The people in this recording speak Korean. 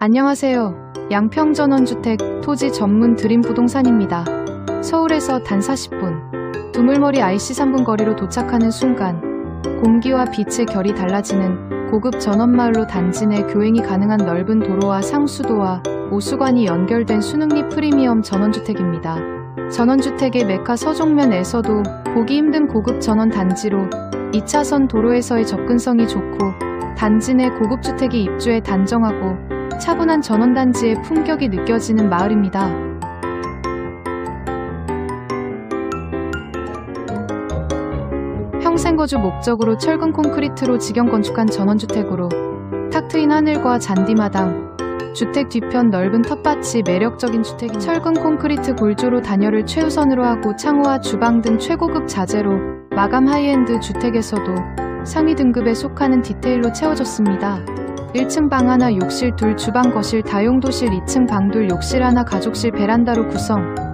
안녕하세요. 양평전원주택 토지 전문 드림 부동산입니다. 서울에서 단 40분, 두물머리 IC 3분 거리로 도착하는 순간, 공기와 빛의 결이 달라지는 고급 전원마을로 단지 내 교행이 가능한 넓은 도로와 상수도와 오수관이 연결된 수능리 프리미엄 전원주택입니다. 전원주택의 메카 서종면에서도 보기 힘든 고급 전원 단지로 2차선 도로에서의 접근성이 좋고 단지 내 고급주택이 입주에 단정하고 차분한 전원단지의 품격이 느껴지는 마을입니다. 평생 거주 목적으로 철근 콘크리트로 직영 건축한 전원주택으로 탁 트인 하늘과 잔디마당, 주택 뒤편 넓은 텃밭이 매력적인 주택이 철근 콘크리트 골조로 단열을 최우선으로 하고 창호와 주방 등 최고급 자재로 마감 하이엔드 주택에서도 상위 등급에 속하는 디테일로 채워졌습니다. 1층 방 하나 욕실 둘 주방 거실 다용도실 2층 방둘 욕실 하나 가족실 베란다로 구성